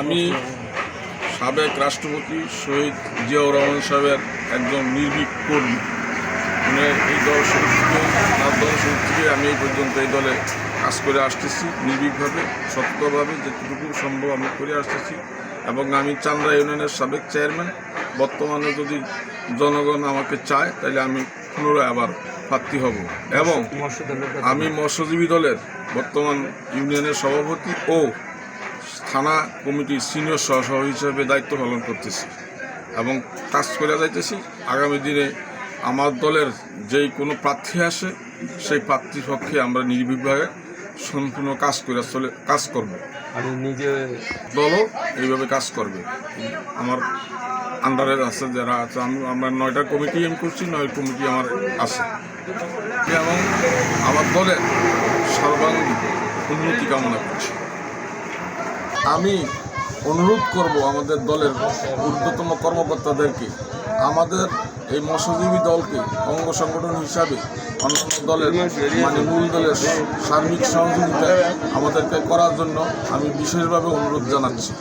আমি সাবেক রাষ্ট্রপতি শহীদ জিয়াউর রহমান সাহেবের একজন নির্ভীক কর্মী। মানে এই দল শুরু থেকে তার দল শুরু থেকে আমি এই পর্যন্ত এই দলে কাজ করে আসতেছি নির্ভীকভাবে সত্যভাবে যেটুকু সম্ভব আমি করে আসতেছি। এবং আমি চান্দ্রা ইউনিয়নের সাবেক চেয়ারম্যান। বর্তমানে যদি জনগণ আমাকে চায় তাহলে আমি পুনরায় আবার প্রার্থী হব। এবং আমি মৎস্যজীবী দলের বর্তমান ইউনিয়নের সভাপতি ও থানা কমিটির সিনিয়র সহসহ হিসেবে দায়িত্ব পালন করতেছি এবং কাজ করে যাইতেছি। আগামী দিনে আমার দলের যেই কোনো প্রার্থী আসে সেই প্রার্থীর পক্ষে আমরা নির্ভীকভাবে সম্পূর্ণ কাজ করে চলে কাজ করব। আমি নিজে দলও এইভাবে কাজ করবে। আমার আন্ডারে আছে যারা আছে আমি আমরা নয়টা কমিটি এম করছি নয় কমিটি আমার আছে। এবং আমার দলের সর্বাঙ্গীন উন্নতি কামনা করছি। আমি অনুরোধ করব আমাদের দলের ঊর্ধ্বতম কর্মকর্তাদেরকে, আমাদের এই মৎস্যজীবী দলকে অঙ্গ সংগঠন হিসাবে অন্যান্য দলের মানে মূল দলের সার্বিক সহযোগিতা আমাদেরকে করার জন্য আমি বিশেষভাবে অনুরোধ জানাচ্ছি।